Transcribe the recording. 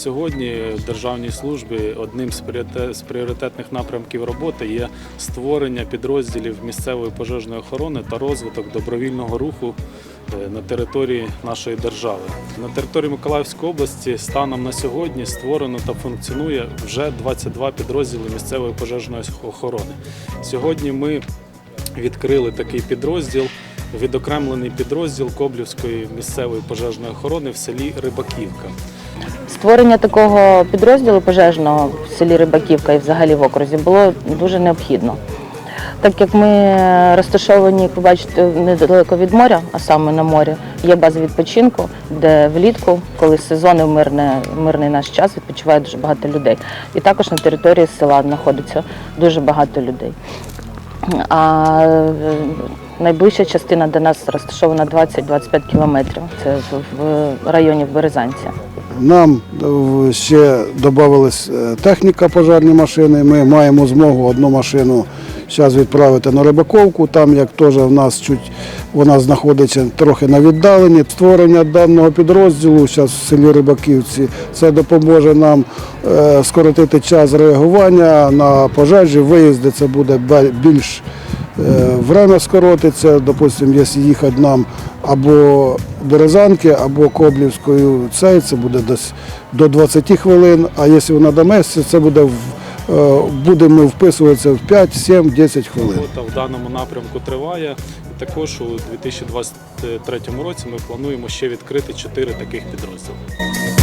сьогодні в державній службі одним з пріоритетних напрямків роботи є створення підрозділів місцевої пожежної охорони та розвиток добровільного руху е, на території нашої держави. На території Миколаївської області станом на сьогодні створено та функціонує вже 22 підрозділи місцевої пожежної охорони. Сьогодні ми відкрили такий підрозділ, відокремлений підрозділ Коблівської місцевої пожежної охорони в селі Рибаківка. Створення такого підрозділу пожежного в селі Рибаківка і взагалі в окрузі було дуже необхідно. Так як ми розташовані, як ви бачите, недалеко від моря, а саме на морі, є база відпочинку, де влітку, коли сезон і мирний наш час, відпочиває дуже багато людей. І також на території села знаходиться дуже багато людей. А найближча частина до нас розташована 20-25 кілометрів. Це в- районі Березанця. Нам ще додавалась е, техніка пожежні машини. Ми маємо змогу одну машину зараз відправити на Рибаковку. Там як теж в нас чуть вона знаходиться трохи на віддаленні. Створення даного підрозділу зараз в селі Рибаківці це допоможе нам е, скоротити час реагування на пожежі. Виїзди це буде більш Время скоротиться, допустимо, якщо їхати нам або до Рязанки, або Коблівською, цей, це буде десь до 20 хвилин, а якщо вона до Месці, це буде в, е, будемо вписуватися в 5, 7, 10 хвилин. Робота в даному напрямку триває. Також у 2023 році ми плануємо ще відкрити чотири таких підрозділи.